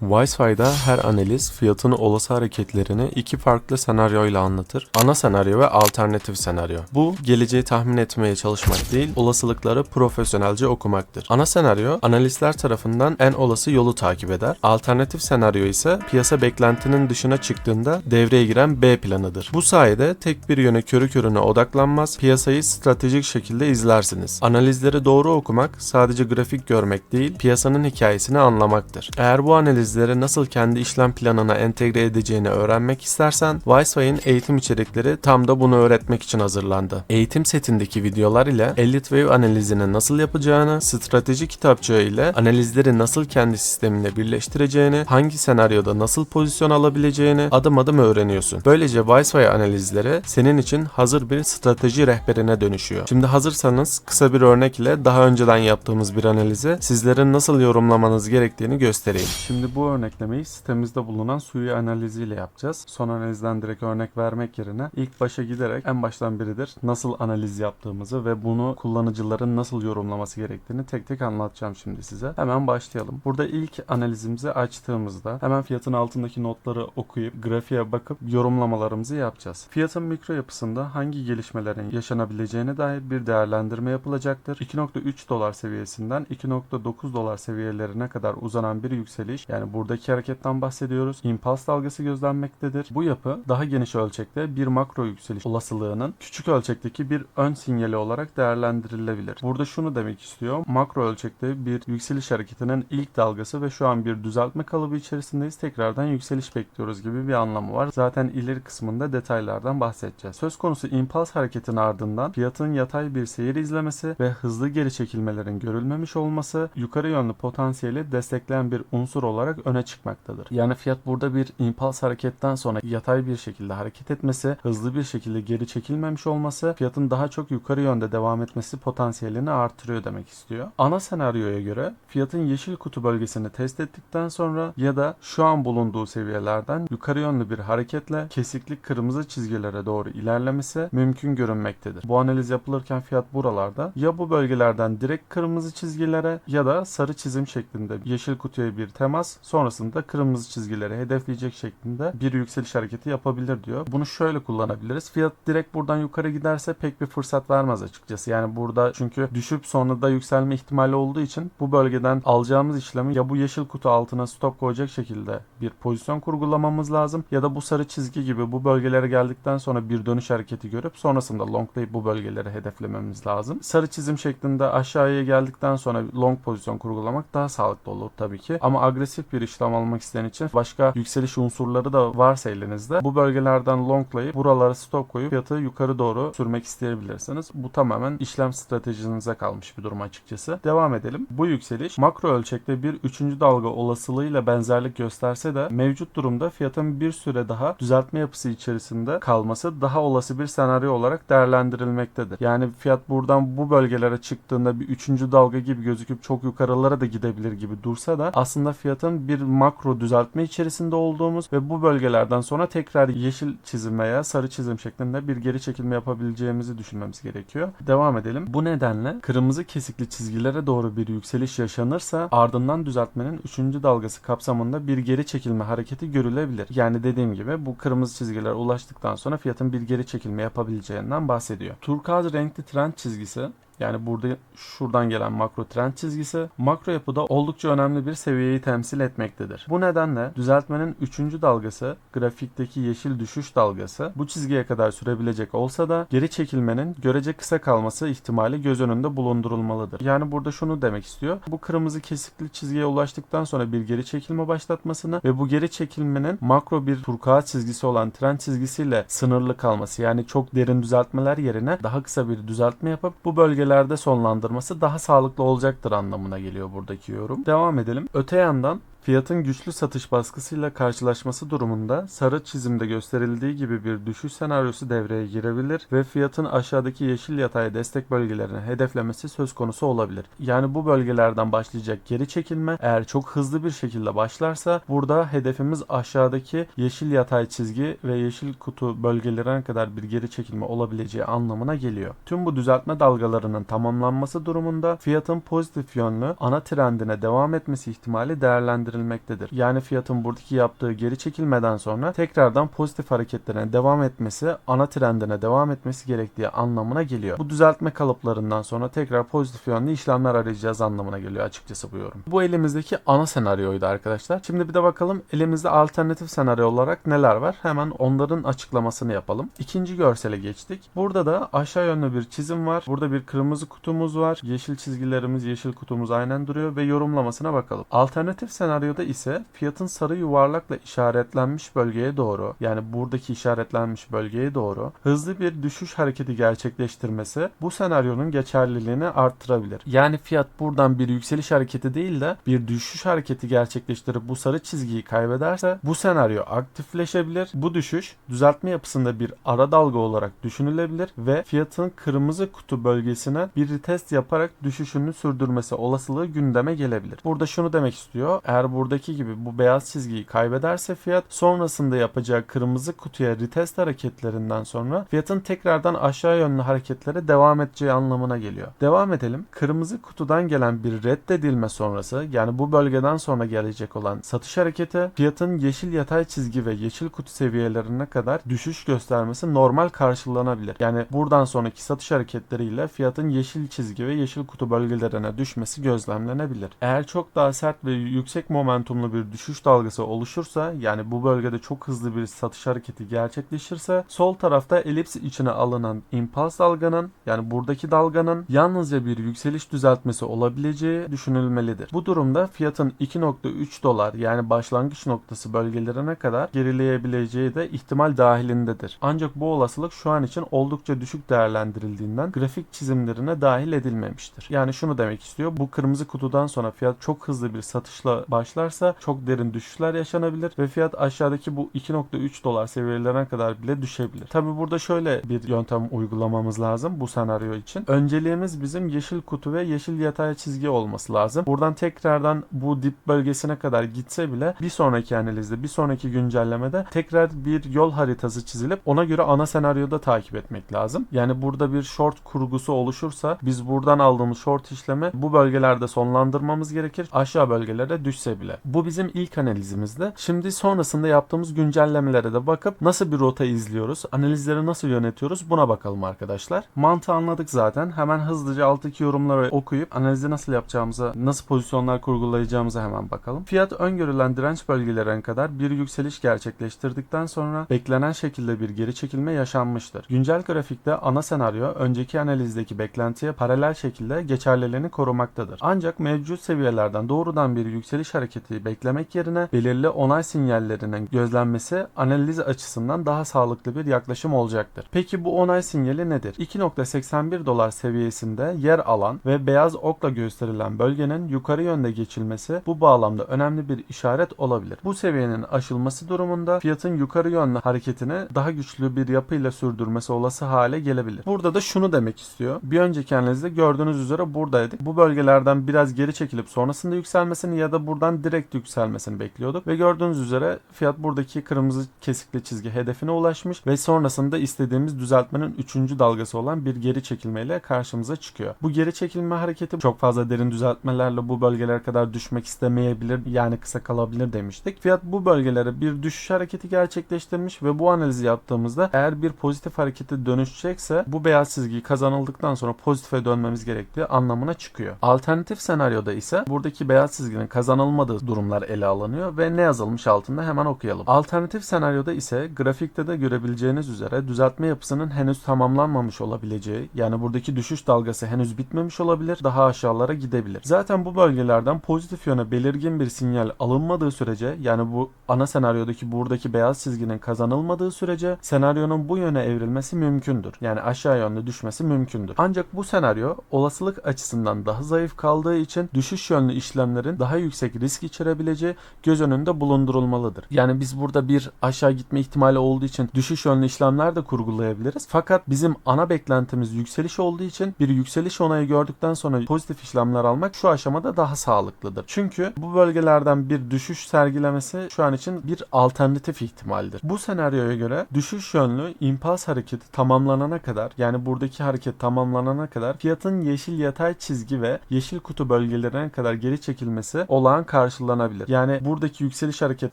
Wi-Fi'da her analiz fiyatın olası hareketlerini iki farklı senaryoyla anlatır. Ana senaryo ve alternatif senaryo. Bu geleceği tahmin etmeye çalışmak değil, olasılıkları profesyonelce okumaktır. Ana senaryo analistler tarafından en olası yolu takip eder. Alternatif senaryo ise piyasa beklentinin dışına çıktığında devreye giren B planıdır. Bu sayede tek bir yöne körü körüne odaklanmaz, piyasayı stratejik şekilde izlersiniz. Analizleri doğru okumak sadece grafik görmek değil, piyasanın hikayesini anlamaktır. Eğer bu analizleri nasıl kendi işlem planına entegre edeceğini öğrenmek istersen, Wisefy'in eğitim içerikleri tam da bunu öğretmek için hazırlandı. Eğitim setindeki videolar ile Elliott Wave analizini nasıl yapacağını, strateji kitapçığı ile analizleri nasıl kendi sisteminde birleştireceğini, hangi senaryoda nasıl pozisyon alabileceğini adım adım öğreniyorsun. Böylece Wisefy analizleri senin için hazır bir strateji rehberine dönüşüyor. Şimdi hazırsanız kısa bir örnek ile daha önceden yaptığımız bir analizi sizlerin nasıl yorumlamanız gerektiğini göstereyim. Şimdi bu örneklemeyi sitemizde bulunan suyu analiziyle yapacağız. Son analizden direkt örnek vermek yerine ilk başa giderek en baştan biridir nasıl analiz yaptığımızı ve bunu kullanıcıların nasıl yorumlaması gerektiğini tek tek anlatacağım şimdi size. Hemen başlayalım. Burada ilk analizimizi açtığımızda hemen fiyatın altındaki notları okuyup grafiğe bakıp yorumlamalarımızı yapacağız. Fiyatın mikro yapısında hangi gelişmelerin yaşanabileceğine dair bir değerlendirme yapılacaktır. 2.3 dolar seviyesinden 2.9 dolar seviyelerine kadar uzanan bir yükseliş yani buradaki hareketten bahsediyoruz. İmpuls dalgası gözlenmektedir. Bu yapı daha geniş ölçekte bir makro yükseliş olasılığının küçük ölçekteki bir ön sinyali olarak değerlendirilebilir. Burada şunu demek istiyor. Makro ölçekte bir yükseliş hareketinin ilk dalgası ve şu an bir düzeltme kalıbı içerisindeyiz. Tekrardan yükseliş bekliyoruz gibi bir anlamı var. Zaten ileri kısmında detaylardan bahsedeceğiz. Söz konusu impuls hareketin ardından fiyatın yatay bir seyir izlemesi ve hızlı geri çekilmelerin görülmemiş olması yukarı yönlü potansiyeli destekleyen bir unsur olarak öne çıkmaktadır. Yani fiyat burada bir impuls hareketten sonra yatay bir şekilde hareket etmesi, hızlı bir şekilde geri çekilmemiş olması fiyatın daha çok yukarı yönde devam etmesi potansiyelini artırıyor demek istiyor. Ana senaryoya göre fiyatın yeşil kutu bölgesini test ettikten sonra ya da şu an bulunduğu seviyelerden yukarı yönlü bir hareketle kesikli kırmızı çizgilere doğru ilerlemesi mümkün görünmektedir. Bu analiz yapılırken fiyat buralarda ya bu bölgelerden direkt kırmızı çizgilere ya da sarı çizim şeklinde yeşil kutuya bir temas sonrasında kırmızı çizgileri hedefleyecek şeklinde bir yükseliş hareketi yapabilir diyor. Bunu şöyle kullanabiliriz. Fiyat direkt buradan yukarı giderse pek bir fırsat vermez açıkçası. Yani burada çünkü düşüp sonra da yükselme ihtimali olduğu için bu bölgeden alacağımız işlemi ya bu yeşil kutu altına stop koyacak şekilde bir pozisyon kurgulamamız lazım ya da bu sarı çizgi gibi bu bölgelere geldikten sonra bir dönüş hareketi görüp sonrasında longlayıp bu bölgeleri hedeflememiz lazım. Sarı çizim şeklinde aşağıya geldikten sonra long pozisyon kurgulamak daha sağlıklı olur tabii ki. Ama agresif bir işlem almak isteyen için başka yükseliş unsurları da varsa elinizde bu bölgelerden longlayıp buralara stop koyup fiyatı yukarı doğru sürmek isteyebilirsiniz. Bu tamamen işlem stratejinize kalmış bir durum açıkçası. Devam edelim. Bu yükseliş makro ölçekte bir üçüncü dalga olasılığıyla benzerlik gösterse de mevcut durumda fiyatın bir süre daha düzeltme yapısı içerisinde kalması daha olası bir senaryo olarak değerlendirilmektedir. Yani fiyat buradan bu bölgelere çıktığında bir üçüncü dalga gibi gözüküp çok yukarılara da gidebilir gibi dursa da aslında fiyatın bir makro düzeltme içerisinde olduğumuz ve bu bölgelerden sonra tekrar yeşil çizim veya sarı çizim şeklinde bir geri çekilme yapabileceğimizi düşünmemiz gerekiyor. Devam edelim. Bu nedenle kırmızı kesikli çizgilere doğru bir yükseliş yaşanırsa ardından düzeltmenin 3. dalgası kapsamında bir geri çekilme hareketi görülebilir. Yani dediğim gibi bu kırmızı çizgilere ulaştıktan sonra fiyatın bir geri çekilme yapabileceğinden bahsediyor. Turkuaz renkli trend çizgisi yani burada şuradan gelen makro trend çizgisi makro yapıda oldukça önemli bir seviyeyi temsil etmektedir. Bu nedenle düzeltmenin 3. dalgası grafikteki yeşil düşüş dalgası bu çizgiye kadar sürebilecek olsa da geri çekilmenin görece kısa kalması ihtimali göz önünde bulundurulmalıdır. Yani burada şunu demek istiyor. Bu kırmızı kesikli çizgiye ulaştıktan sonra bir geri çekilme başlatmasını ve bu geri çekilmenin makro bir turkuaz çizgisi olan trend çizgisiyle sınırlı kalması yani çok derin düzeltmeler yerine daha kısa bir düzeltme yapıp bu bölge bölgelerde sonlandırması daha sağlıklı olacaktır anlamına geliyor buradaki yorum. Devam edelim. Öte yandan Fiyatın güçlü satış baskısıyla karşılaşması durumunda sarı çizimde gösterildiği gibi bir düşüş senaryosu devreye girebilir ve fiyatın aşağıdaki yeşil yatay destek bölgelerini hedeflemesi söz konusu olabilir. Yani bu bölgelerden başlayacak geri çekilme eğer çok hızlı bir şekilde başlarsa burada hedefimiz aşağıdaki yeşil yatay çizgi ve yeşil kutu bölgelerine kadar bir geri çekilme olabileceği anlamına geliyor. Tüm bu düzeltme dalgalarının tamamlanması durumunda fiyatın pozitif yönlü ana trendine devam etmesi ihtimali değerlendirilebilir gerçekleştirilmektedir. Yani fiyatın buradaki yaptığı geri çekilmeden sonra tekrardan pozitif hareketlerine devam etmesi, ana trendine devam etmesi gerektiği anlamına geliyor. Bu düzeltme kalıplarından sonra tekrar pozitif yönlü işlemler arayacağız anlamına geliyor açıkçası bu yorum. Bu elimizdeki ana senaryoydu arkadaşlar. Şimdi bir de bakalım elimizde alternatif senaryo olarak neler var? Hemen onların açıklamasını yapalım. İkinci görsele geçtik. Burada da aşağı yönlü bir çizim var. Burada bir kırmızı kutumuz var. Yeşil çizgilerimiz, yeşil kutumuz aynen duruyor ve yorumlamasına bakalım. Alternatif senaryoda ise fiyatın sarı yuvarlakla işaretlenmiş bölgeye doğru yani buradaki işaretlenmiş bölgeye doğru hızlı bir düşüş hareketi gerçekleştirmesi bu senaryonun geçerliliğini arttırabilir. Yani fiyat buradan bir yükseliş hareketi değil de bir düşüş hareketi gerçekleştirip bu sarı çizgiyi kaybederse bu senaryo aktifleşebilir. Bu düşüş düzeltme yapısında bir ara dalga olarak düşünülebilir ve fiyatın kırmızı kutu bölgesine bir retest yaparak düşüşünü sürdürmesi olasılığı gündeme gelebilir. Burada şunu demek istiyor. Eğer buradaki gibi bu beyaz çizgiyi kaybederse fiyat sonrasında yapacağı kırmızı kutuya retest hareketlerinden sonra fiyatın tekrardan aşağı yönlü hareketlere devam edeceği anlamına geliyor. Devam edelim. Kırmızı kutudan gelen bir reddedilme sonrası yani bu bölgeden sonra gelecek olan satış hareketi fiyatın yeşil yatay çizgi ve yeşil kutu seviyelerine kadar düşüş göstermesi normal karşılanabilir. Yani buradan sonraki satış hareketleriyle fiyatın yeşil çizgi ve yeşil kutu bölgelerine düşmesi gözlemlenebilir. Eğer çok daha sert ve yüksek momentumlu bir düşüş dalgası oluşursa yani bu bölgede çok hızlı bir satış hareketi gerçekleşirse sol tarafta elips içine alınan impuls dalganın yani buradaki dalganın yalnızca bir yükseliş düzeltmesi olabileceği düşünülmelidir. Bu durumda fiyatın 2.3 dolar yani başlangıç noktası bölgelerine kadar gerileyebileceği de ihtimal dahilindedir. Ancak bu olasılık şu an için oldukça düşük değerlendirildiğinden grafik çizimlerine dahil edilmemiştir. Yani şunu demek istiyor. Bu kırmızı kutudan sonra fiyat çok hızlı bir satışla başlarsa çok derin düşüşler yaşanabilir ve fiyat aşağıdaki bu 2.3 dolar seviyelerine kadar bile düşebilir. Tabi burada şöyle bir yöntem uygulamamız lazım bu senaryo için. Önceliğimiz bizim yeşil kutu ve yeşil yatay çizgi olması lazım. Buradan tekrardan bu dip bölgesine kadar gitse bile bir sonraki analizde, bir sonraki güncellemede tekrar bir yol haritası çizilip ona göre ana senaryoda takip etmek lazım. Yani burada bir short kurgusu oluşursa biz buradan aldığımız short işlemi bu bölgelerde sonlandırmamız gerekir. Aşağı bölgelere düşse bile. Bu bizim ilk analizimizde. Şimdi sonrasında yaptığımız güncellemelere de bakıp nasıl bir rota izliyoruz, analizleri nasıl yönetiyoruz buna bakalım arkadaşlar. Mantığı anladık zaten. Hemen hızlıca alttaki yorumları okuyup analizi nasıl yapacağımıza, nasıl pozisyonlar kurgulayacağımıza hemen bakalım. Fiyat öngörülen direnç bölgelerine kadar bir yükseliş gerçekleştirdikten sonra beklenen şekilde bir geri çekilme yaşanmıştır. Güncel grafikte ana senaryo önceki analizdeki beklentiye paralel şekilde geçerliliğini korumaktadır. Ancak mevcut seviyelerden doğrudan bir yükseliş hareketi beklemek yerine belirli onay sinyallerinin gözlenmesi analiz açısından daha sağlıklı bir yaklaşım olacaktır. Peki bu onay sinyali nedir? 2.81 dolar seviyesinde yer alan ve beyaz okla gösterilen bölgenin yukarı yönde geçilmesi bu bağlamda önemli bir işaret olabilir. Bu seviyenin aşılması durumunda fiyatın yukarı yönlü hareketini daha güçlü bir yapıyla sürdürmesi olası hale gelebilir. Burada da şunu demek istiyor. Bir önceki analizde gördüğünüz üzere buradaydık. Bu bölgelerden biraz geri çekilip sonrasında yükselmesini ya da buradan direkt yükselmesini bekliyorduk. Ve gördüğünüz üzere fiyat buradaki kırmızı kesikli çizgi hedefine ulaşmış ve sonrasında istediğimiz düzeltmenin 3. dalgası olan bir geri çekilmeyle karşımıza çıkıyor. Bu geri çekilme hareketi çok fazla derin düzeltmelerle bu bölgelere kadar düşmek istemeyebilir yani kısa kalabilir demiştik. Fiyat bu bölgelere bir düşüş hareketi gerçekleştirmiş ve bu analizi yaptığımızda eğer bir pozitif harekete dönüşecekse bu beyaz çizgi kazanıldıktan sonra pozitife dönmemiz gerektiği anlamına çıkıyor. Alternatif senaryoda ise buradaki beyaz çizginin kazanılmadığı durumlar ele alınıyor ve ne yazılmış altında hemen okuyalım. Alternatif senaryoda ise grafikte de görebileceğiniz üzere düzeltme yapısının henüz tamamlanmamış olabileceği yani buradaki düşüş dalgası henüz bitmemiş olabilir daha aşağılara gidebilir. Zaten bu bölgelerden pozitif yöne belirgin bir sinyal alınmadığı sürece yani bu ana senaryodaki buradaki beyaz çizginin kazanılmadığı sürece senaryonun bu yöne evrilmesi mümkündür. Yani aşağı yönlü düşmesi mümkündür. Ancak bu senaryo olasılık açısından daha zayıf kaldığı için düşüş yönlü işlemlerin daha yüksek risk içerebileceği göz önünde bulundurulmalıdır. Yani biz burada bir aşağı gitme ihtimali olduğu için düşüş yönlü işlemler de kurgulayabiliriz. Fakat bizim ana beklentimiz yükseliş olduğu için bir yükseliş onayı gördükten sonra pozitif işlemler almak şu aşamada daha sağlıklıdır. Çünkü bu bölgelerden bir düşüş sergilemesi şu an için bir alternatif ihtimaldir. Bu senaryoya göre düşüş yönlü impuls hareketi tamamlanana kadar yani buradaki hareket tamamlanana kadar fiyatın yeşil yatay çizgi ve yeşil kutu bölgelerine kadar geri çekilmesi olağan karşılanabilir. Yani buradaki yükseliş hareket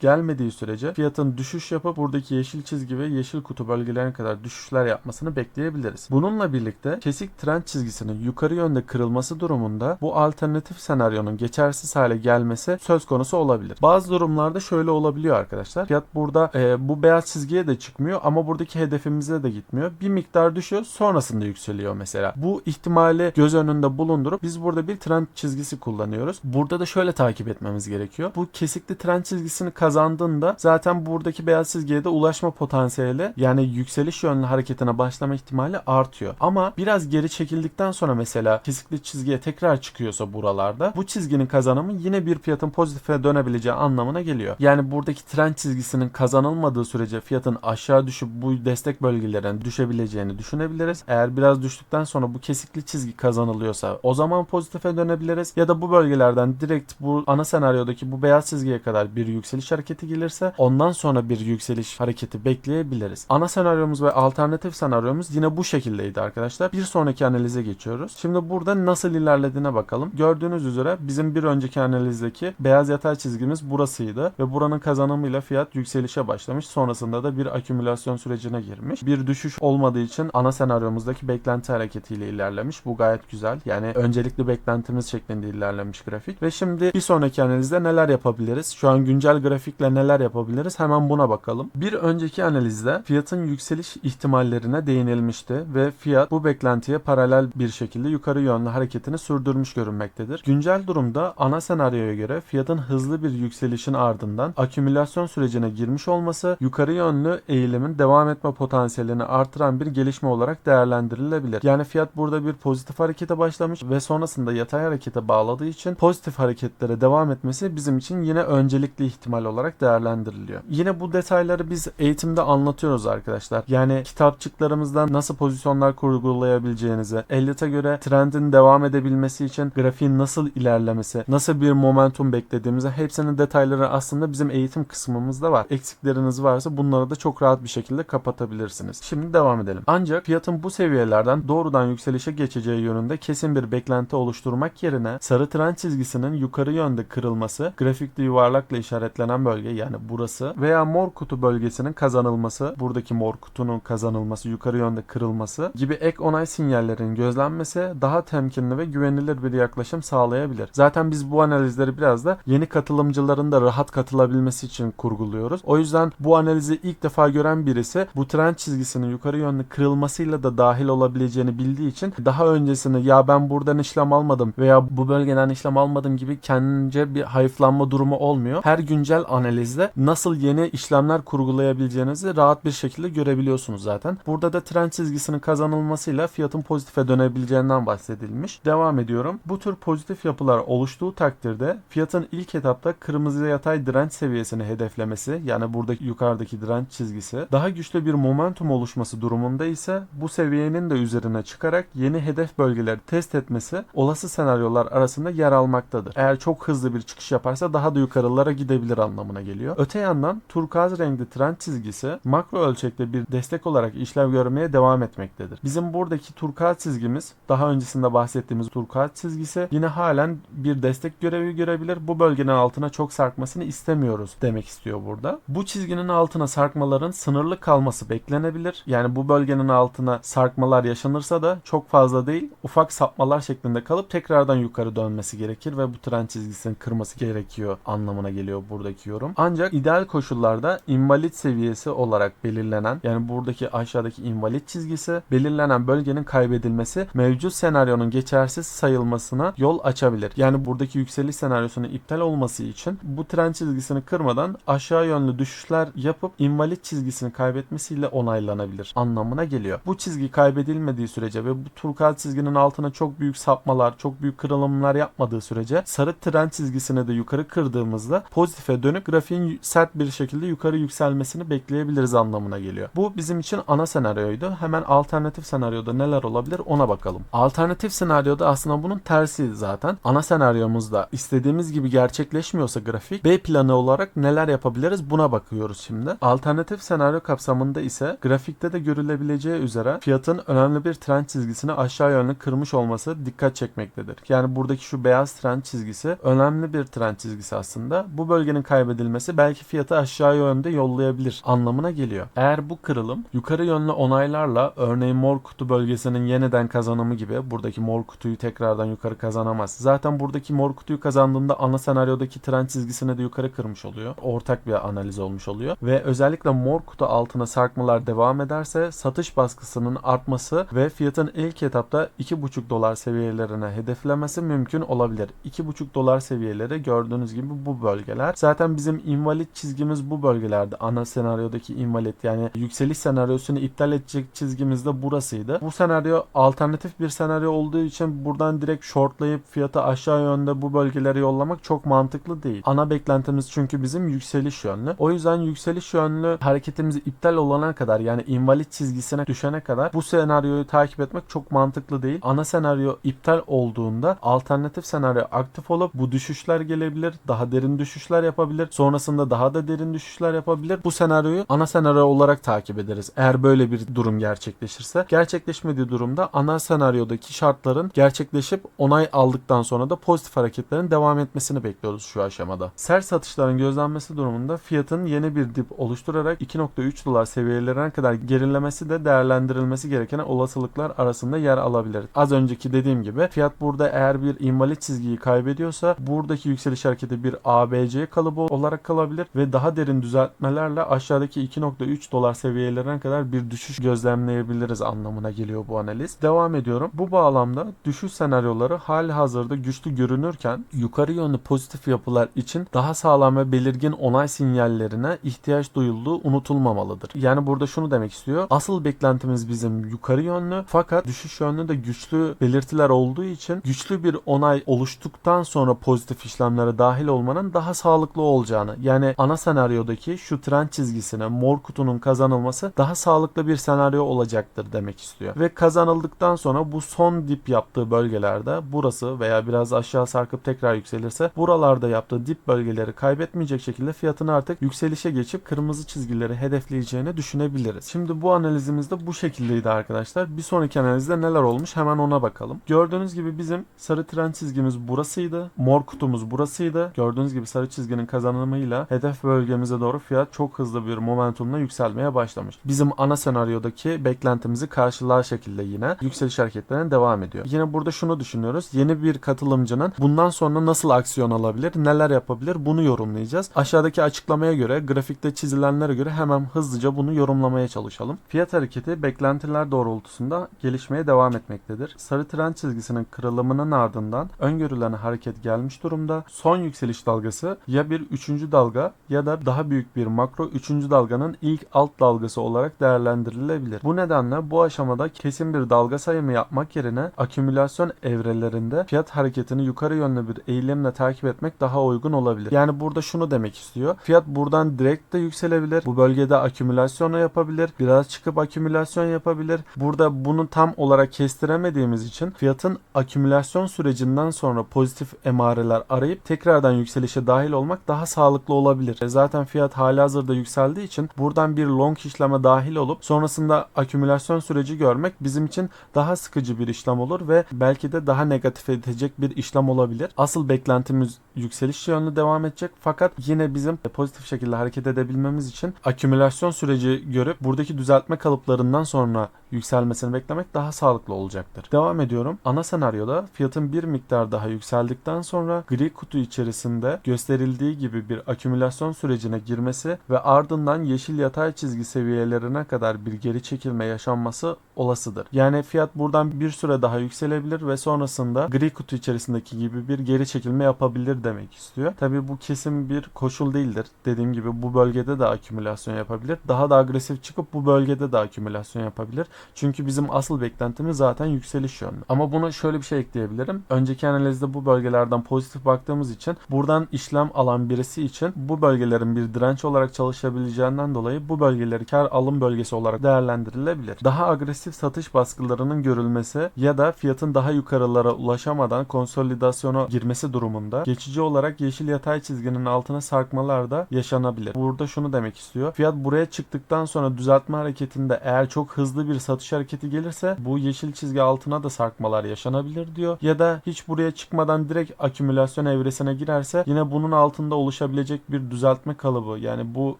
gelmediği sürece fiyatın düşüş yapıp buradaki yeşil çizgi ve yeşil kutu bölgelerine kadar düşüşler yapmasını bekleyebiliriz. Bununla birlikte kesik trend çizgisinin yukarı yönde kırılması durumunda bu alternatif senaryonun geçersiz hale gelmesi söz konusu olabilir. Bazı durumlarda şöyle olabiliyor arkadaşlar. Fiyat burada e, bu beyaz çizgiye de çıkmıyor ama buradaki hedefimize de gitmiyor. Bir miktar düşüyor sonrasında yükseliyor mesela. Bu ihtimali göz önünde bulundurup biz burada bir trend çizgisi kullanıyoruz. Burada da şöyle takip etmemiz gerekiyor. Bu kesikli trend çizgisini kazandığında zaten buradaki beyaz çizgiye de ulaşma potansiyeli yani yükseliş yönlü hareketine başlama ihtimali artıyor. Ama biraz geri çekildikten sonra mesela kesikli çizgiye tekrar çıkıyorsa buralarda bu çizginin kazanımı yine bir fiyatın pozitife dönebileceği anlamına geliyor. Yani buradaki trend çizgisinin kazanılmadığı sürece fiyatın aşağı düşüp bu destek bölgelerine düşebileceğini düşünebiliriz. Eğer biraz düştükten sonra bu kesikli çizgi kazanılıyorsa o zaman pozitife dönebiliriz. Ya da bu bölgelerden direkt bu ana senaryodaki bu beyaz çizgiye kadar bir yükseliş hareketi gelirse ondan sonra bir yükseliş hareketi bekleyebiliriz. Ana senaryomuz ve alternatif senaryomuz yine bu şekildeydi arkadaşlar. Bir sonraki analize geçiyoruz. Şimdi burada nasıl ilerlediğine bakalım. Gördüğünüz üzere bizim bir önceki analizdeki beyaz yatay çizgimiz burasıydı ve buranın kazanımıyla fiyat yükselişe başlamış. Sonrasında da bir akümülasyon sürecine girmiş. Bir düşüş olmadığı için ana senaryomuzdaki beklenti hareketiyle ilerlemiş. Bu gayet güzel. Yani öncelikli beklentimiz şeklinde ilerlemiş grafik. Ve şimdi bir sonraki analizde neler yapabiliriz? Şu an güncel grafikle neler yapabiliriz? Hemen buna bakalım. Bir önceki analizde fiyatın yükseliş ihtimallerine değinilmişti ve fiyat bu beklentiye paralel bir şekilde yukarı yönlü hareketini sürdürmüş görünmektedir. Güncel durumda ana senaryoya göre fiyatın hızlı bir yükselişin ardından akümülasyon sürecine girmiş olması yukarı yönlü eğilimin devam etme potansiyelini artıran bir gelişme olarak değerlendirilebilir. Yani fiyat burada bir pozitif harekete başlamış ve sonrasında yatay harekete bağladığı için pozitif hareketlere devam etmesi bizim için yine öncelikli ihtimal olarak değerlendiriliyor. Yine bu detayları biz eğitimde anlatıyoruz arkadaşlar. Yani kitapçıklarımızdan nasıl pozisyonlar kurgulayabileceğinizi, Elliot'a göre trendin devam edebilmesi için grafiğin nasıl ilerlemesi, nasıl bir momentum beklediğimizi hepsinin detayları aslında bizim eğitim kısmımızda var. Eksikleriniz varsa bunları da çok rahat bir şekilde kapatabilirsiniz. Şimdi devam edelim. Ancak fiyatın bu seviyelerden doğrudan yükselişe geçeceği yönünde kesin bir beklenti oluşturmak yerine sarı trend çizgisinin yukarı yönde kırılması, grafikte yuvarlakla işaretlenen bölge yani burası veya mor kutu bölgesinin kazanılması, buradaki mor kutunun kazanılması, yukarı yönde kırılması gibi ek onay sinyallerinin gözlenmesi daha temkinli ve güvenilir bir yaklaşım sağlayabilir. Zaten biz bu analizleri biraz da yeni katılımcıların da rahat katılabilmesi için kurguluyoruz. O yüzden bu analizi ilk defa gören birisi bu trend çizgisinin yukarı yönlü kırılmasıyla da dahil olabileceğini bildiği için daha öncesini ya ben buradan işlem almadım veya bu bölgeden işlem almadım gibi kendince bir hayıflanma durumu olmuyor. Her güncel analizde nasıl yeni işlemler kurgulayabileceğinizi rahat bir şekilde görebiliyorsunuz zaten. Burada da trend çizgisinin kazanılmasıyla fiyatın pozitife dönebileceğinden bahsedilmiş. Devam ediyorum. Bu tür pozitif yapılar oluştuğu takdirde fiyatın ilk etapta kırmızı yatay direnç seviyesini hedeflemesi yani buradaki yukarıdaki direnç çizgisi daha güçlü bir momentum oluşması durumunda ise bu seviyenin de üzerine çıkarak yeni hedef bölgeleri test etmesi olası senaryolar arasında yer almaktadır. Eğer çok hızlı bir çıkış yaparsa daha da yukarılara gidebilir anlamına geliyor. Öte yandan turkuaz renkli trend çizgisi makro ölçekte bir destek olarak işlev görmeye devam etmektedir. Bizim buradaki turkuaz çizgimiz daha öncesinde bahsettiğimiz turkuaz çizgisi yine halen bir destek görevi görebilir. Bu bölgenin altına çok sarkmasını istemiyoruz demek istiyor burada. Bu çizginin altına sarkmaların sınırlı kalması beklenebilir. Yani bu bölgenin altına sarkmalar yaşanırsa da çok fazla değil ufak sapmalar şeklinde kalıp tekrardan yukarı dönmesi gerekir ve bu trend çizgisini kırması gerekiyor anlamına geliyor buradaki yorum. Ancak ideal koşullarda invalid seviyesi olarak belirlenen yani buradaki aşağıdaki invalid çizgisi belirlenen bölgenin kaybedilmesi mevcut senaryonun geçersiz sayılmasına yol açabilir. Yani buradaki yükseliş senaryosunun iptal olması için bu trend çizgisini kırmadan aşağı yönlü düşüşler yapıp invalid çizgisini kaybetmesiyle onaylanabilir anlamına geliyor. Bu çizgi kaybedilmediği sürece ve bu turkuaz çizginin altına çok büyük sapmalar, çok büyük kırılımlar yapmadığı sürece sarı trend çizgisini de yukarı kırdığımızda pozitife dönüp grafiğin sert bir şekilde yukarı yükselmesini bekleyebiliriz anlamına geliyor. Bu bizim için ana senaryoydu. Hemen alternatif senaryoda neler olabilir ona bakalım. Alternatif senaryoda aslında bunun tersi zaten. Ana senaryomuzda istediğimiz gibi gerçekleşmiyorsa grafik B planı olarak neler yapabiliriz buna bakıyoruz şimdi. Alternatif senaryo kapsamında ise grafikte de görülebileceği üzere fiyatın önemli bir trend çizgisini aşağı yönlü kırmış olması dikkat çekmektedir. Yani buradaki şu beyaz trend çizgisi önemli bir trend çizgisi aslında. Bu bölgenin kaybedilmesi belki fiyatı aşağı yönde yollayabilir anlamına geliyor. Eğer bu kırılım yukarı yönlü onaylarla örneğin mor kutu bölgesinin yeniden kazanımı gibi buradaki mor kutuyu tekrardan yukarı kazanamaz. Zaten buradaki mor kutuyu kazandığında ana senaryodaki trend çizgisini de yukarı kırmış oluyor. Ortak bir analiz olmuş oluyor. Ve özellikle mor kutu altına sarkmalar devam ederse satış baskısının artması ve fiyatın ilk etapta 2,5 dolar seviyelerine hedeflemesi mümkün olabilir. 2,5 dolar seviyeleri gördüğünüz gibi bu bölgeler. Zaten bizim invalid çizgimiz bu bölgelerde. Ana senaryodaki invalid yani yükseliş senaryosunu iptal edecek çizgimiz de burasıydı. Bu senaryo alternatif bir senaryo olduğu için buradan direkt shortlayıp fiyatı aşağı yönde bu bölgeleri yollamak çok mantıklı değil. Ana beklentimiz çünkü bizim yükseliş yönlü. O yüzden yükseliş yönlü hareketimizi iptal olana kadar yani invalid çizgisine düşene kadar bu senaryoyu takip etmek çok mantıklı değil. Ana senaryo iptal olduğunda alternatif senaryo aktif olup bu düşüşler gelebilir. Daha derin düşüşler yapabilir. Sonrasında daha da derin düşüşler yapabilir. Bu senaryoyu ana senaryo olarak takip ederiz. Eğer böyle bir durum gerçekleşirse. Gerçekleşmediği durumda ana senaryodaki şartların gerçekleşip onay aldıktan sonra da pozitif hareketlerin devam etmesini bekliyoruz şu aşamada. Sert satışların gözlenmesi durumunda fiyatın yeni bir dip oluşturarak 2.3 dolar seviyelerine kadar gerilemesi de değerlendirilmesi gereken olasılıklar arasında yer alabilir. Az önceki dediğim gibi fiyat burada eğer bir invalid çizgiyi kaybediyorsa buradaki yükseliş hareketi bir ABC kalıbı olarak kalabilir ve daha derin düzeltmelerle aşağıdaki 2.3 dolar seviyelerine kadar bir düşüş gözlemleyebiliriz anlamına geliyor bu analiz. Devam ediyorum. Bu bağlamda düşüş senaryoları hali hazırda güçlü görünürken yukarı yönlü pozitif yapılar için daha sağlam ve belirgin onay sinyallerine ihtiyaç duyulduğu unutulmamalıdır. Yani burada şunu demek istiyor. Asıl beklentimiz bizim yukarı yönlü fakat düşüş yönlü de güçlü belirtiler olduğu için güçlü bir onay oluştuktan sonra pozitif işlemlere dahil olmanın daha sağlıklı olacağını yani ana senaryodaki şu trend çizgisine mor kutunun kazanılması daha sağlıklı bir senaryo olacaktır demek istiyor. Ve kazanıldıktan sonra bu son dip yaptığı bölgelerde burası veya biraz aşağı sarkıp tekrar yükselirse buralarda yaptığı dip bölgeleri kaybetmeyecek şekilde fiyatın artık yükselişe geçip kırmızı çizgileri hedefleyeceğini düşünebiliriz. Şimdi bu analizimiz de bu şekildeydi arkadaşlar. Bir sonraki analizde neler olmuş hemen ona bakalım. Gördüğünüz gibi bizim sarı trend çizgimiz burasıydı. Mor kutumuz burasıydı. Gördüğünüz gibi sarı çizginin kazanımıyla hedef bölgemize doğru fiyat çok hızlı bir momentumla yükselmeye başlamış. Bizim ana senaryodaki beklentimizi karşılar şekilde yine yükseliş hareketlerine devam ediyor. Yine burada şunu düşünüyoruz. Yeni bir katılımcının bundan sonra nasıl aksiyon alabilir, neler yapabilir bunu yorumlayacağız. Aşağıdaki açıklamaya göre, grafikte çizilenlere göre hemen hızlıca bunu yorumlamaya çalışalım. Fiyat hareketi beklentiler doğrultusunda gelişmeye devam etmektedir. Sarı trend çizgisinin kırılımının ardından öngörülen hareket gelmiş durumda. Son yükseliş dalgası ya bir üçüncü dalga ya da daha büyük bir makro üçüncü dalganın ilk alt dalgası olarak değerlendirilebilir. Bu nedenle bu aşamada kesin bir dalga sayımı yapmak yerine akümülasyon evrelerinde fiyat hareketini yukarı yönlü bir eğilimle takip etmek daha uygun olabilir. Yani burada şunu demek istiyor. Fiyat buradan direkt de yükselebilir. Bu bölgede akümülasyonu yapabilir. Biraz çıkıp akümülasyon yapabilir. Burada bunu tam olarak kestiremediğimiz için fiyatın akümülasyon sürecinden sonra pozitif emareler arayıp tekrardan yükselişe dahil olmak daha sağlıklı olabilir. E Zaten fiyat halihazırda yükseldiği için buradan bir long işleme dahil olup sonrasında akümülasyon süreci görmek bizim için daha sıkıcı bir işlem olur ve belki de daha negatif edecek bir işlem olabilir. Asıl beklentimiz yükseliş yönlü devam edecek fakat yine bizim pozitif şekilde hareket edebilmemiz için akümülasyon süreci görüp buradaki düzeltme kalıplarından sonra yükselmesini beklemek daha sağlıklı olacaktır. Devam ediyorum. Ana senaryoda fiyatın bir miktar daha yükseldikten sonra gri kutu içerisinde gösterildiği gibi bir akümülasyon sürecine girmesi ve ardından yeşil yatay çizgi seviyelerine kadar bir geri çekilme yaşanması olasıdır. Yani fiyat buradan bir süre daha yükselebilir ve sonrasında gri kutu içerisindeki gibi bir geri çekilme yapabilir demek istiyor. Tabi bu kesin bir koşul değildir. Dediğim gibi bu bölgede de akümülasyon yapabilir. Daha da agresif çıkıp bu bölgede de akümülasyon yapabilir. Çünkü bizim asıl beklentimiz zaten yükseliş yönlü. Ama buna şöyle bir şey ekleyebilirim. Önceki analizde bu bölgelerden pozitif baktığımız için buradan işlem alan birisi için bu bölgelerin bir direnç olarak çalışabileceğinden dolayı bu bölgeleri kar alım bölgesi olarak değerlendirilebilir. Daha agresif satış baskılarının görülmesi ya da fiyatın daha yukarılara ulaşamadan konsolidasyona girmesi durumunda geçici olarak yeşil yatay çizginin altına sarkmalar da yaşanabilir. Burada şunu demek istiyor. Fiyat buraya çıktıktan sonra düzeltme hareketinde eğer çok hızlı bir satış hareketi gelirse bu yeşil çizgi altına da sarkmalar yaşanabilir diyor. Ya da hiç buraya çıkmadan direkt akümülasyon evresine girerse yine bunun altında oluşabilecek bir düzeltme kalıbı yani bu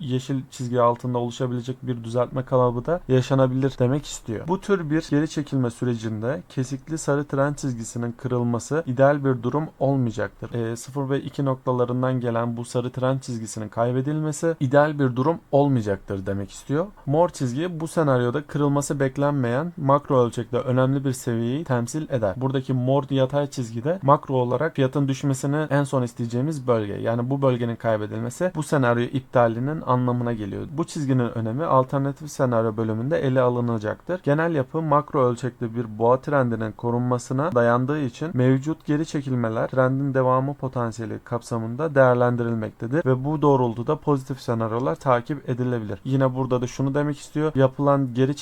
yeşil çizgi altında oluşabilecek bir düzeltme kalıbı da yaşanabilir demek istiyor. Bu tür bir geri çekilme sürecinde kesikli sarı trend çizgisinin kırılması ideal bir durum olmayacaktır. E, 0 ve 2 noktalarından gelen bu sarı trend çizgisinin kaybedilmesi ideal bir durum olmayacaktır demek istiyor. Mor çizgi bu senaryoda kırılması beklenmeyen makro ölçekte önemli bir seviyeyi temsil eder. Buradaki mor yatay çizgide makro olarak fiyatın düşmesini en son isteyeceğimiz bölge. Yani bu bölgenin kaybedilmesi bu senaryo iptalinin anlamına geliyor. Bu çizginin önemi alternatif senaryo bölümünde ele alınacaktır. Genel yapı makro ölçekli bir boğa trendinin korunmasına dayandığı için mevcut geri çekilmeler trendin devamı potansiyeli kapsamında değerlendirilmektedir ve bu doğrultuda pozitif senaryolar takip edilebilir. Yine burada da şunu demek istiyor. Yapılan geri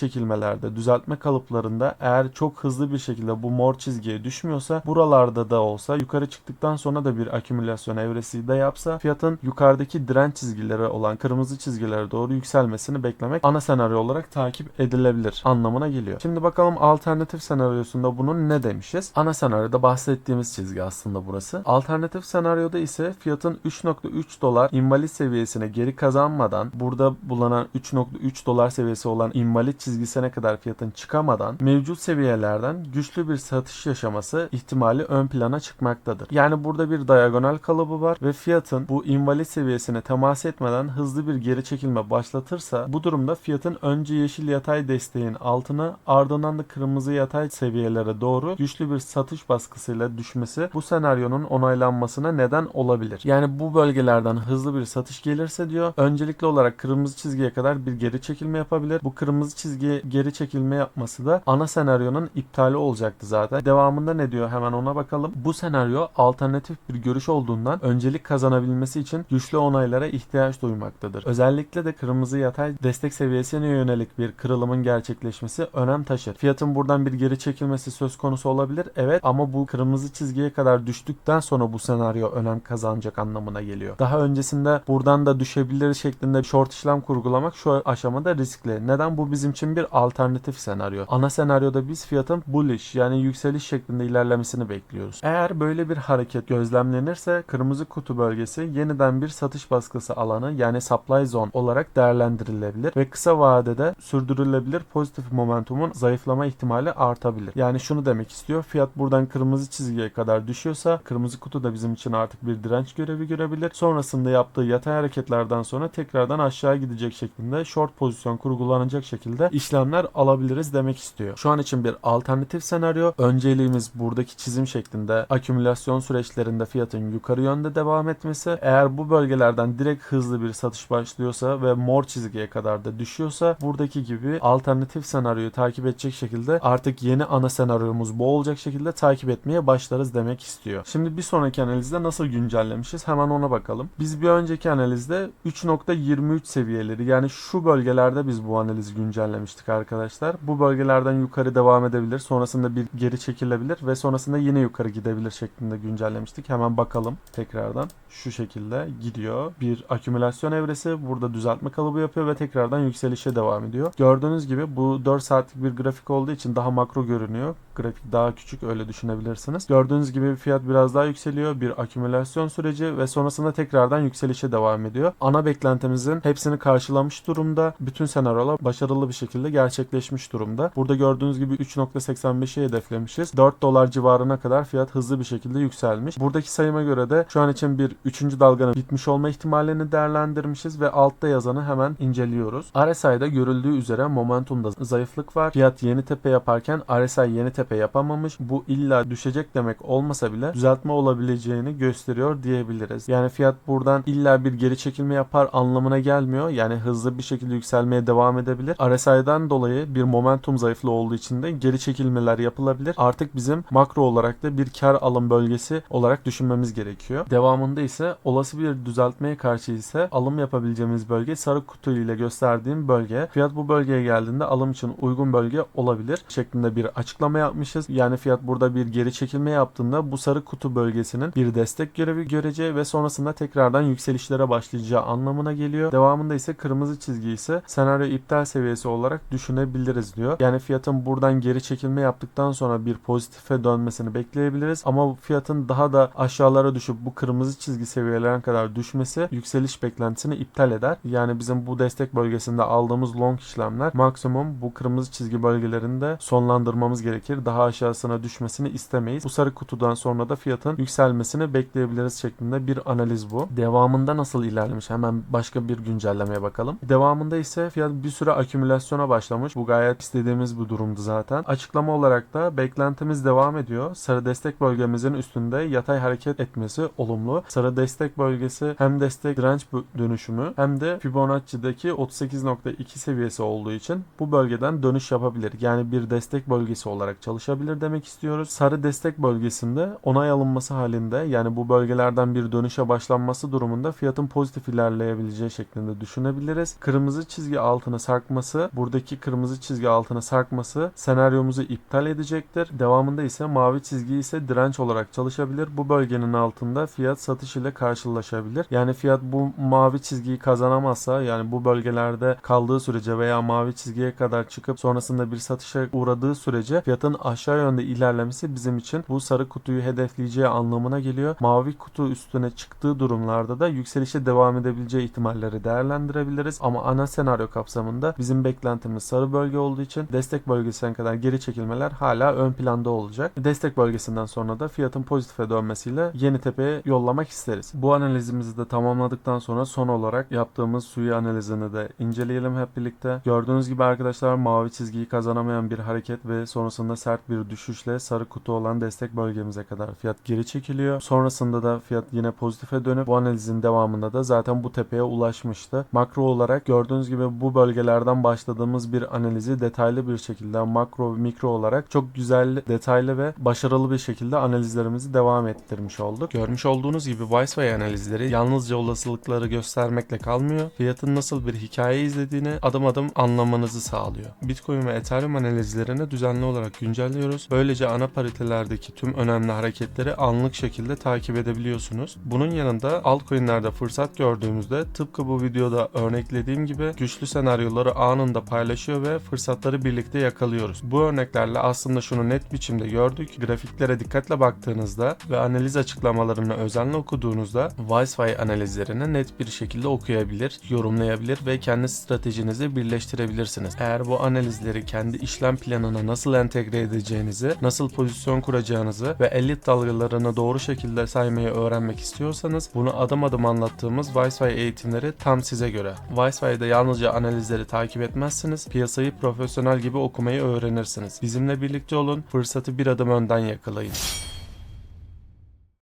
çekilmelerde, düzeltme kalıplarında eğer çok hızlı bir şekilde bu mor çizgiye düşmüyorsa buralarda da olsa yukarı çıktıktan sonra da bir akümülasyon evresi de yapsa fiyatın yukarıdaki direnç çizgileri olan kırmızı çizgilere doğru yükselmesini beklemek ana senaryo olarak takip edilebilir anlamına geliyor. Şimdi bakalım alternatif senaryosunda bunun ne demişiz? Ana senaryoda bahsettiğimiz çizgi aslında burası. Alternatif senaryoda ise fiyatın 3.3 dolar invalid seviyesine geri kazanmadan burada bulunan 3.3 dolar seviyesi olan invalid çizgisine kadar fiyatın çıkamadan mevcut seviyelerden güçlü bir satış yaşaması ihtimali ön plana çıkmaktadır. Yani burada bir diagonal kalıbı var ve fiyatın bu invalid seviyesine temas etmeden hızlı bir geri çekilme başlatırsa bu durumda fiyatın önce yeşil yatay desteğin altına ardından da kırmızı yatay seviyelere doğru güçlü bir satış baskısıyla düşmesi bu senaryonun onaylanmasına neden olabilir. Yani bu bölgelerden hızlı bir satış gelirse diyor öncelikli olarak kırmızı çizgiye kadar bir geri çekilme yapabilir. Bu kırmızı çizgiye geri çekilme yapması da ana senaryonun iptali olacaktı zaten. Devamında ne diyor hemen ona bakalım. Bu senaryo alternatif bir görüş olduğundan öncelik kazanabilmesi için güçlü onaylara ihtiyaç duymaktadır. Özellikle de kırmızı yatay destek seviyesine yönelik bir kırılımın gerçekleşmesi önem taşır. Fiyatın buradan bir geri çekilmesi söz konusu olabilir. Evet ama bu kırmızı çizgiye kadar düştükten sonra bu senaryo önem kazanacak anlamına geliyor. Daha öncesinde buradan da düşebilir şeklinde short işlem kurgulamak şu aşamada riskli. Neden? Bu bizim için bir alternatif senaryo. Ana senaryoda biz fiyatın bullish yani yükseliş şeklinde ilerlemesini bekliyoruz. Eğer böyle bir hareket gözlemlenirse kırmızı kutu bölgesi yeniden bir satış baskısı alanı yani supply zone olarak değerlendirilebilir ve kısa vadede sürdürülebilir pozitif momentumun zayıflama ihtimali artabilir. Yani şunu demek istiyor. Fiyat buradan kırmızı çizgiye kadar düşüyorsa kırmızı kutu da bizim için artık bir direnç görevi görebilir. Sonrasında yaptığı yatay hareketlerden sonra tekrardan aşağı gidecek şeklinde short pozisyon kurgulanacak şekilde işlemler alabiliriz demek istiyor. Şu an için bir alternatif senaryo. Önceliğimiz buradaki çizim şeklinde akümülasyon süreçlerinde fiyatın yukarı yönde devam etmesi. Eğer bu bölgelerden direkt hızlı bir satış başlıyorsa ve mor çizgiye kadar da düşüyorsa buradaki gibi alternatif senaryoyu takip edecek şekilde artık yeni ana senaryomuz bu olacak şekilde takip etmeye başlarız demek istiyor. Şimdi bir sonraki analizde nasıl güncellemişiz hemen ona bakalım. Biz bir önceki analizde 3.23 seviyeleri yani şu bölgelerde biz bu analizi güncellemiştik arkadaşlar. Bu bölgelerden yukarı devam edebilir. Sonrasında bir geri çekilebilir ve sonrasında yine yukarı gidebilir şeklinde güncellemiştik. Hemen bakalım tekrardan. Şu şekilde gidiyor. Bir akümülasyon evresi burada düzeltme kalıbı yapıyor ve tekrardan yükselişe devam ediyor. Gördüğünüz gibi bu 4 saatlik bir grafik olduğu için daha makro görünüyor. Grafik daha küçük öyle düşünebilirsiniz. Gördüğünüz gibi fiyat biraz daha yükseliyor. Bir akümülasyon süreci ve sonrasında tekrardan yükselişe devam ediyor. Ana beklentimizin hepsini karşılamış durumda. Bütün senaryolar başarılı bir şekilde gerçekleşmiş durumda. Burada gördüğünüz gibi 3.85'i hedeflemişiz. 4 dolar civarına kadar fiyat hızlı bir şekilde yükselmiş. Buradaki sayıma göre de şu an için bir 3. dalganın bitmiş olma ihtimalini değerlendirmişiz ve altta yazanı hemen inceliyoruz. RSI'da görüldüğü üzere momentumda zayıflık var. Fiyat yeni tepe yaparken RSI yeni tepe yapamamış. Bu illa düşecek demek olmasa bile düzeltme olabileceğini gösteriyor diyebiliriz. Yani fiyat buradan illa bir geri çekilme yapar anlamına gelmiyor. Yani hızlı bir şekilde yükselmeye devam edebilir. RSI'den dolayı bir momentum zayıflığı olduğu için de geri çekilmeler yapılabilir. Artık bizim makro olarak da bir kar alım bölgesi olarak düşünmemiz gerekiyor. Devamında ise olası bir düzeltmeye karşı ise alım yapabileceğimiz bölge sarı kutu ile gösterdiğim bölge. Fiyat bu bölgeye geldiğinde alım için uygun bölge olabilir şeklinde bir açıklama yapmışız. Yani fiyat burada bir geri çekilme yaptığında bu sarı kutu bölgesinin bir destek görevi göreceği ve sonrasında tekrardan yükselişlere başlayacağı anlamına geliyor. Devamında ise kırmızı çizgi ise senaryo iptal seviyesi olarak düşünebiliriz diyor. Yani fiyatın buradan geri çekilme yaptıktan sonra bir pozitife dönmesini bekleyebiliriz ama fiyatın daha da aşağılara düşüp bu kırmızı çizgi seviyelerine kadar düşmesi yükseliş beklentisini iptal eder. Yani bizim bu destek bölgesinde aldığımız long işlemler maksimum bu kırmızı çizgi bölgelerinde sonlandırmamız gerekir. Daha aşağısına düşmesini istemeyiz. Bu sarı kutudan sonra da fiyatın yükselmesini bekleyebiliriz şeklinde bir analiz bu. Devamında nasıl ilerlemiş? Hemen başka bir güncellemeye bakalım. Devamında ise fiyat bir süre akümülasyona başlamış. Bu gayet istediğimiz bir durumdu zaten. Açıklama olarak da beklentimiz devam ediyor. Sarı destek bölgemizin üstünde yatay hareket etmesi olumlu. Sarı destek bölgesi hem destek direnç dönüşümü hem de Fibonacci'deki 38.2 seviyesi olduğu için bu bölgeden dönüş yapabilir. Yani bir destek bölgesi olarak çalışabilir demek istiyoruz. Sarı destek bölgesinde onay alınması halinde yani bu bölgelerden bir dönüşe başlanması durumunda fiyatın pozitif ilerleyebileceği şeklinde düşünebiliriz. Kırmızı çizgi altına sarkması, buradaki kırmızı çizgi altına sarkması senaryomuzu iptal edecektir. Devamında ise mavi çizgi ise direnç olarak çalışabilir. Bu bölgenin altında fiyat satış ile karşılaşabilir. Yani fiyat bu mavi çizgiyi kazanamazsa yani bu bölgelerde kaldığı sürece veya mavi çizgiye kadar çıkıp sonrasında bir satışa uğradığı sürece fiyatın aşağı yönde ilerlemesi bizim için bu sarı kutuyu hedefleyeceği anlamına geliyor. Mavi kutu üstüne çıktığı durumlarda da yükselişe devam edebileceği ihtimalleri değerlendirebiliriz. Ama ana senaryo kapsamında bizim beklentimiz sarı bölge olduğu için destek bölgesine kadar geri çekilmeler hala ön planda olacak. Destek bölgesinden sonra da fiyatın pozitife dönmesiyle yeni tepeye yollamak isteriz. Bu analizimizi de tamamladıktan sonra son olarak yaptığımız suyu analizini de inceleyelim hep birlikte. Gördüğünüz gibi arkadaşlar mavi çizgiyi kazanamayan bir hareket ve sonrasında sert bir düşüşle sarı kutu olan destek bölgemize kadar fiyat geri çekiliyor. Sonrasında da fiyat yine pozitife dönüp bu analizin devamında da zaten bu tepeye ulaşmıştı. Makro olarak gördüğünüz gibi bu bölgelerden başladığımız bir analizi detaylı bir şekilde makro ve mikro olarak çok güzel, detaylı ve başarılı bir şekilde analizlerimizi devam ettirmiş olduk. Görmüş olduğunuz gibi Wi-Fi analizleri yalnızca olasılıkları göstermekle kalmıyor. Fiyatın nasıl bir hikaye izlediğini adım adım anlamanızı sağlıyor. Bitcoin ve Ethereum analizlerini düzenli olarak güncelliyoruz. Böylece ana paritelerdeki tüm önemli hareketleri anlık şekilde takip edebiliyorsunuz. Bunun yanında altcoin'lerde fırsat gördüğümüzde tıpkı bu videoda örneklediğim gibi güçlü senaryoları anında paylaşıyor ve fırsatları birlikte yakalıyoruz. Bu örneklerle aslında şunu net biçimde gördük. Grafiklere dikkatle baktığınızda ve analiz açıklamalarını özenle okuduğunuzda Wi-Fi analizlerini net bir şekilde okuyabilir, yorumlayabilir ve kendi stratejinizi birleştirebilirsiniz. Eğer bu analizleri kendi işlem planına nasıl entegre edeceğinizi, nasıl pozisyon kuracağınızı ve elit dalgalarını doğru şekilde saymayı öğrenmek istiyorsanız bunu adım adım anlattığımız Wi-Fi eğitimleri tam size göre. Wi-Fi'de yalnızca analizleri takip etmezsiniz, piyasayı profesyonel gibi okumayı öğrenirsiniz. Bizimle birlikte olun, fırsatı bir adım önden yakalayın.